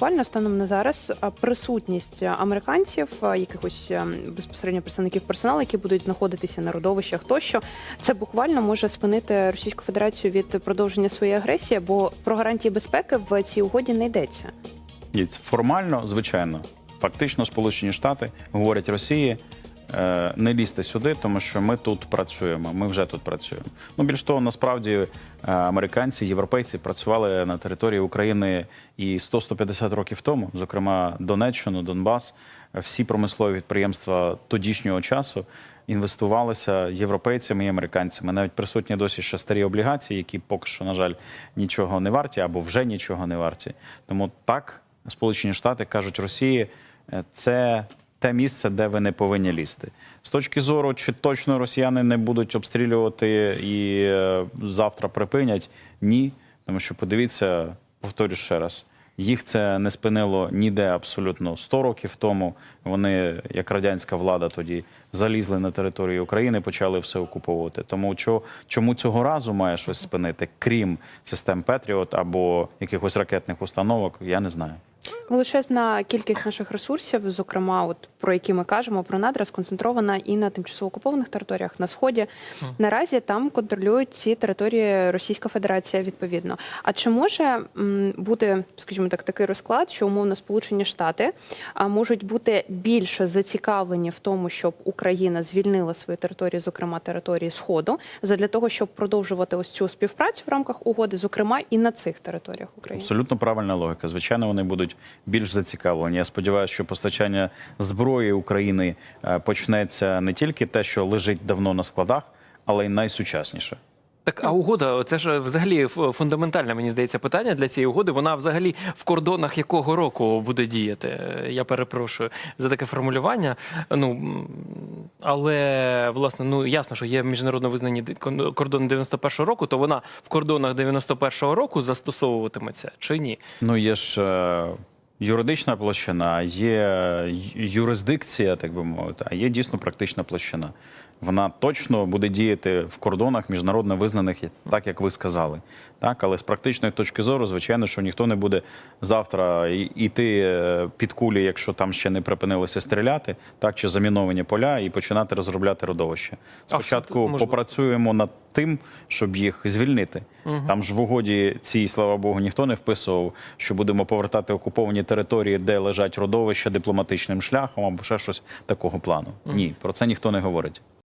буквально станом на зараз присутність американців, якихось ем, безпосередньо представників персоналу, які будуть знаходитися на родовищах тощо, це буквально може спинити Російську Федерацію від продовження своєї агресії, бо про гарантії безпеки в цій угоді не йдеться. Ні, формально, звичайно, фактично, Сполучені Штати говорять Росії. Е, Не лізьте сюди, тому що ми тут працюємо. Ми вже тут працюємо. Ну більш того, насправді е, американці, європейці працювали на території України і 100-150 років тому, зокрема Донеччину, Донбас, всі промислові підприємства тодішнього часу інвестувалися європейцями і американцями. Навіть присутні досі ще старі облігації, які поки що, на жаль, нічого не варті або вже нічого не варті. Тому так Сполучені Штати кажуть Росії, е, це те місце, де ви не повинні лізти. З точки зору, чи точно росіяни не будуть обстрілювати і е, завтра припинять? Ні. Тому що подивіться, повторю ще раз. Їх це не спинило ніде абсолютно 100 років тому. Вони, як радянська влада, тоді залізли на територію України, почали все окуповувати. Тому чо- чому цього разу має щось спинити, крім систем Петріот або якихось ракетних установок, я не знаю. Величезна кількість наших ресурсів, зокрема, от про які ми кажемо, про надра сконцентрована і на тимчасово окупованих територіях на сході. Наразі там контролюють ці території Російська Федерація відповідно. А чи може м, бути, скажімо так, такий розклад, що умовно Сполучені Штати а, можуть бути більше зацікавлені в тому, щоб Україна звільнила свої території, зокрема території Сходу, задля того, щоб продовжувати ось цю співпрацю в рамках угоди, зокрема і на цих територіях України? Абсолютно правильна логіка. Звичайно, вони будуть більш зацікавлені. Я сподіваюся, що постачання зброї України е, почнеться не тільки те, що лежить давно на складах, але й найсучасніше. Так, а угода, це ж взагалі фундаментальне, мені здається, питання для цієї угоди. Вона взагалі в кордонах якого року буде діяти? Я перепрошую за таке формулювання. Ну але власне, ну ясно, що є міжнародно визнані кордони 91-го року, то вона в кордонах 91-го року застосовуватиметься чи ні? Ну, є ж е, юридична площина, є юрисдикція, так би мовити, а є дійсно практична площина. Вона точно буде діяти в кордонах міжнародно визнаних, так як ви сказали. Так, але з практичної точки зору, звичайно, що ніхто не буде завтра іти е, під кулі, якщо там ще не припинилося стріляти, так чи заміновані поля, і починати розробляти родовище. Спочатку можливо. попрацюємо над тим, щоб їх звільнити. Там ж в угоді цій, слава Богу, ніхто не вписував, що будемо повертати окуповані території, де лежать родовища дипломатичним шляхом або ще щось такого плану. Ні, про це ніхто не говорить.